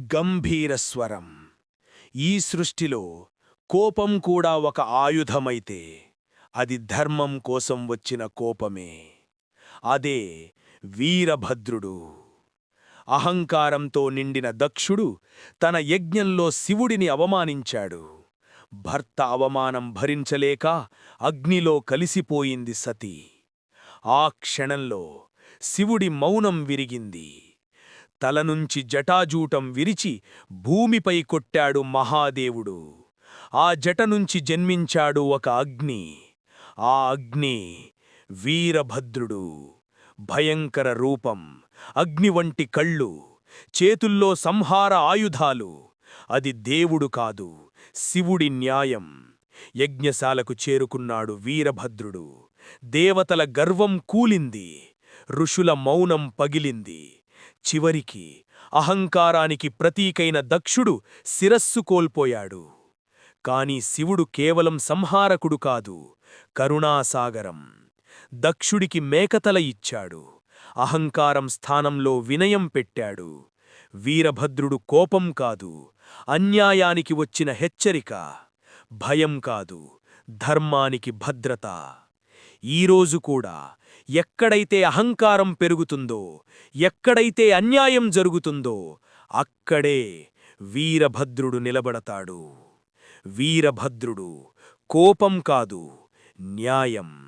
గంభీరస్వరం ఈ సృష్టిలో కోపం కూడా ఒక ఆయుధమైతే అది ధర్మం కోసం వచ్చిన కోపమే. అదే వీరభద్రుడు. అహంకారంతో నిండిన దక్షుడు తన యజ్ఞంలో శివుడిని అవమానించాడు. భర్త అవమానం భరించలేక అగ్నిలో కలిసిపోయింది సతీ. ఆ క్షణంలో శివుడి మౌనం విరిగింది. తలనుంచి జటాజూటం విరిచి భూమిపై కొట్టాడు మహాదేవుడు. ఆ జట నుంచి జన్మించాడు ఒక అగ్ని. ఆ అగ్ని వీరభద్రుడు భయంకర రూపం అగ్ని వంటి కళ్ళు చేతుల్లో సంహార ఆయుధాలు. అది దేవుడు కాదు శివుడి న్యాయం. యజ్ఞశాలకు చేరుకున్నాడు వీరభద్రుడు. దేవతల గర్వం కూలింది ఋషుల మౌనం పగిలింది. చివరికి అహంకారానికి ప్రతీకైన దక్షుడు శిరస్సు కోల్పోయాడు. కాని శివుడు కేవలం సంహారకుడు కాదు కరుణాసాగరం. దక్షుడికి మేకతల ఇచ్చాడు. అహంకారం స్థానంలో వినయం పెట్టాడు. వీరభద్రుడు కోపం కాదు అన్యాయానికి వచ్చిన హెచ్చరిక. భయం కాదు ధర్మానికి భద్రత. ఈరోజు కూడా ఎక్కడైతే అహంకారం పెరుగుతుందో ఎక్కడైతే అన్యాయం జరుగుతుందో అక్కడే వీరభద్రుడు నిలబడతాడు. వీరభద్రుడు కోపం కాదు న్యాయం.